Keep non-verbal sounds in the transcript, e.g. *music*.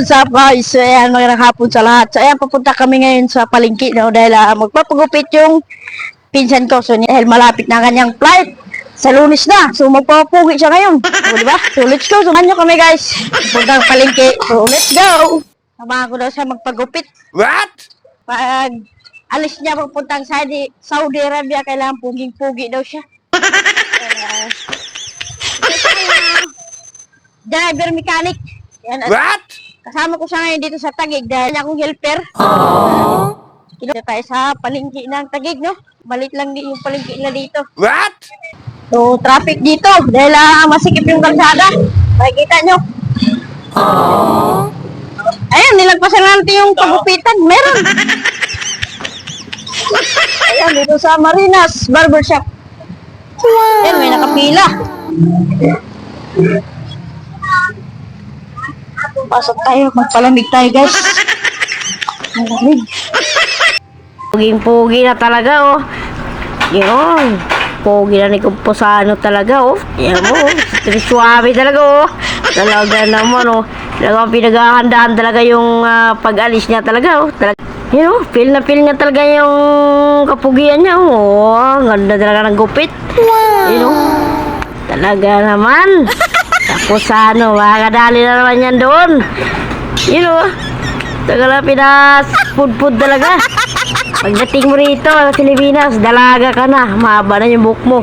What's up guys? So ayan, magandang hapon sa lahat. So ayan, papunta kami ngayon sa palengke no, dahil ah, magpapagupit yung pinsan ko. So dahil malapit na kanyang flight sa lunes na. So magpapapugi siya ngayon. So di ba? So let's go. Sumahan nyo kami guys. Puntang palengke. So let's go. Samahan ko daw siya magpagupit. What? Pag alis niya papuntang Saudi, Saudi Arabia, kailangan puging-pugi daw siya. *laughs* Kaya, driver mechanic. Yan, at What? Kasama ko siya ngayon dito sa Tagig dahil akong helper. Kilo tayo sa palengke ng Tagig, no? Malit lang din yung palengke na dito. What? So, traffic dito dahil ah, masikip yung kalsada. Makikita nyo. Ayan, nilagpasan natin yung pagupitan. Meron. Ayan, dito sa Marinas Barbershop. Ayan, may nakapila. Pasok tayo, magpalamig tayo guys. Malamig. Puging-pugi na talaga, oh. Yun. Pugi na ni Kumposano talaga, oh. Yan mo, oh. Suwabe talaga, oh. Talaga naman, oh. Talagang pinaghahandaan talaga yung ah, pag-alis niya talaga, oh. Talaga, yun, oh. Feel na feel niya talaga yung kapugian niya, oh. Ang ganda talaga ng gupit. Wow. Yun, oh. Talaga naman. Tapos ano, makakadali na naman yan doon. Yun, oh. Talaga pinas food food talaga. Pagdating mo rito sa Pilipinas, dalaga ka na. Mahaba na yung buhok mo.